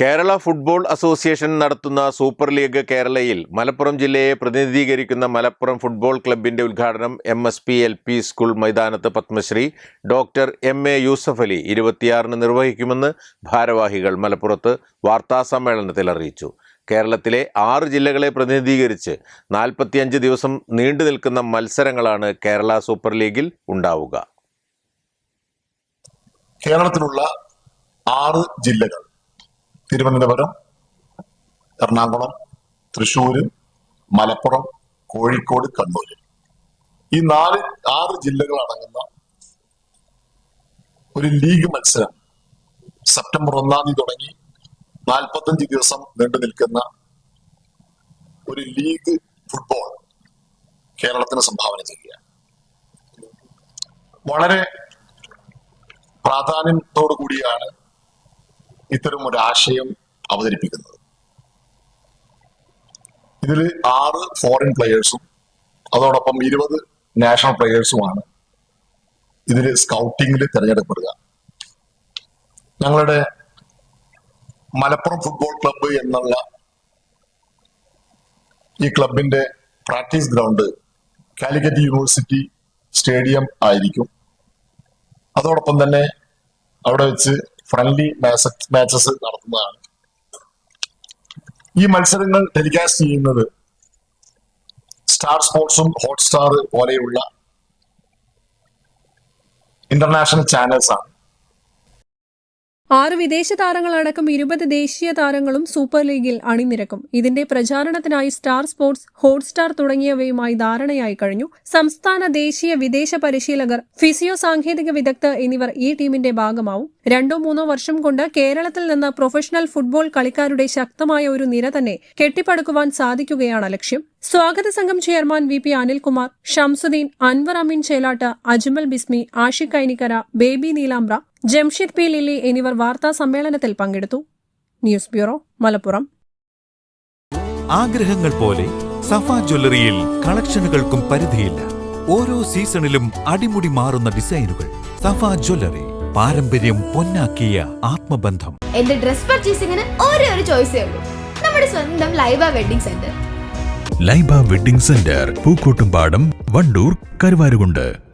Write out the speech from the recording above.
Kerala football association നടത്തുന്ന super league കേരളയിൽ മലപ്പുറം ജില്ലയെ പ്രതിനിധീകരിക്കുന്ന മലപ്പുറം ഫുട്ബോൾ ക്ലബിന്റെ ഉദ്ഘാടനം M S P L P school മൈതാനത്ത് Padmashri doctor M A Yusuf Ali ഇരുപത്തിയാറിന് നിർവഹിക്കുമെന്ന് ഭാരവാഹികൾ മലപ്പുറത്ത് വാർത്താസമ്മേളനത്തിൽ അറിയിച്ചു. കേരളത്തിലെ ആറ് ജില്ലകളെ പ്രതിനിധീകരിച്ച് നാൽപ്പത്തിയഞ്ച് ദിവസം നീണ്ടു നിൽക്കുന്ന മത്സരങ്ങളാണ് കേരള സൂപ്പർ ലീഗിൽ ഉണ്ടാവുക. കേരളത്തിലുള്ള ആറ് ജില്ലകൾ. തിരുവനന്തപുരം എറണാകുളം തൃശ്ശൂർ മലപ്പുറം കോഴിക്കോട് കണ്ണൂർ ഈ നാല് ആറ് ജില്ലകൾ അടങ്ങുന്ന ഒരു ലീഗ് മത്സരം സെപ്റ്റംബർ ഒന്നാം തീയതി തുടങ്ങി നാൽപ്പത്തഞ്ച് ദിവസം നീണ്ടു നിൽക്കുന്ന ഒരു ലീഗ് ഫുട്ബോൾ കേരളത്തിന് സംഭാവന ചെയ്യുക. വളരെ പ്രാധാന്യത്തോടു കൂടിയാണ് ഇത്തരം ഒരു ആശയം അവതരിപ്പിക്കുന്നത്. ഇതിൽ ആറ് ഫോറിൻ പ്ലെയേഴ്സും അതോടൊപ്പം ഇരുപത് നാഷണൽ പ്ലെയേഴ്സുമാണ് ഇതിൽ സ്കൗട്ടിങ്ങിൽ തിരഞ്ഞെടുക്കപ്പെടുക. ഞങ്ങളുടെ മലപ്പുറം ഫുട്ബോൾ ക്ലബ്ബ് എന്നുള്ള ഈ ക്ലബിന്റെ practice ground Calicut university stadium ആയിരിക്കും. അതോടൊപ്പം തന്നെ അവിടെ വെച്ച് ഫ്രണ്ട്ലി മാച്ചസ് നടത്തുന്നതാണ്. ഈ മത്സരങ്ങൾ ടെലികാസ്റ്റ് ചെയ്യുന്നത് സ്റ്റാർ സ്പോർട്സും ഹോട്ട്സ്റ്റാർ പോലെയുള്ള ഇന്റർനാഷണൽ ചാനൽസ് ആണ്. ആറ് വിദേശ താരങ്ങളടക്കം ഇരുപത് ദേശീയ താരങ്ങളും സൂപ്പർ ലീഗിൽ അണിനിരക്കും. ഇതിന്റെ പ്രചാരണത്തിനായി സ്റ്റാർ സ്പോർട്സ് ഹോട്ട്സ്റ്റാർ തുടങ്ങിയവയുമായി ധാരണയായി കഴിഞ്ഞു. സംസ്ഥാന ദേശീയ വിദേശ പരിശീലകർ ഫിസിയോ സാങ്കേതിക വിദഗ്ധർ എന്നിവർ ഈ ടീമിന്റെ ഭാഗമാവും. രണ്ടോ മൂന്നോ വർഷം കൊണ്ട് കേരളത്തിൽ നിന്ന് പ്രൊഫഷണൽ ഫുട്ബോൾ കളിക്കാരുടെ ശക്തമായ ഒരു നിര തന്നെ കെട്ടിപ്പടുക്കുവാൻ സാധിക്കുകയാണ് ലക്ഷ്യം. സ്വാഗത സംഘം chairman V P Anilkumar Shamsuddin Anwar Ameen Chelatt Ajmal Bismi Ashiq Kainikkara Baby Neelambra Jamshid P Lilly എന്നിവർ വാർത്താ സമ്മേളനത്തിൽ പങ്കെടുത്തു. News bureau Malappuram. ആഗ്രഹങ്ങൾ പോലെ സഫ ജ്വല്ലറിയിൽ കളക്ഷനുകൾക്കും പരിധിയില്ല. ഓരോ സീസണിലും അടിമുടി മാറുന്ന ഡിസൈനുകൾ. സഫ ജ്വല്ലറി പാരമ്പര്യം പൊന്നാക്കിയ ആത്മബന്ധം. എന്റെ ഡ്രസ് പർച്ചേസിംഗിന് ഒരേ ഒരു ചോയ്സേ ഉള്ളൂ. നമ്മുടെ സ്വന്തം Laiba wedding centre. Laiba wedding centre Pookkottumpadam Vandoor Karuvarakundu.